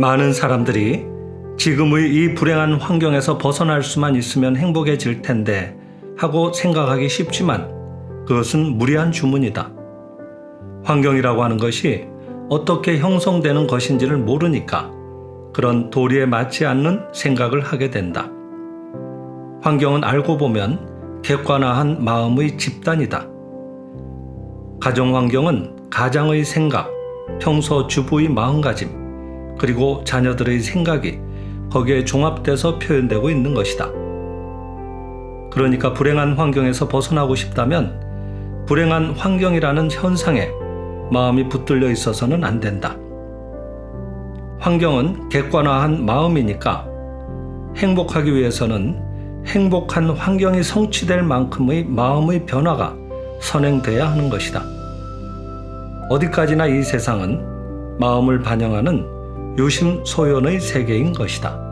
많은 사람들이 지금의 이 불행한 환경에서 벗어날 수만 있으면 행복해질 텐데 하고 생각하기 쉽지만 그것은 무리한 주문이다. 환경이라고 하는 것이 어떻게 형성되는 것인지를 모르니까 그런 도리에 맞지 않는 생각을 하게 된다. 환경은 알고 보면 객관화한 마음의 집단이다. 가정 환경은 가장의 생각, 평소 주부의 마음가짐, 그리고 자녀들의 생각이 거기에 종합돼서 표현되고 있는 것이다. 그러니까 불행한 환경에서 벗어나고 싶다면 불행한 환경이라는 현상에 마음이 붙들려 있어서는 안 된다. 환경은 객관화한 마음이니까 행복하기 위해서는 행복한 환경이 성취될 만큼의 마음의 변화가 선행돼야 하는 것이다. 어디까지나 이 세상은 마음을 반영하는 유심소연의 세계인 것이다.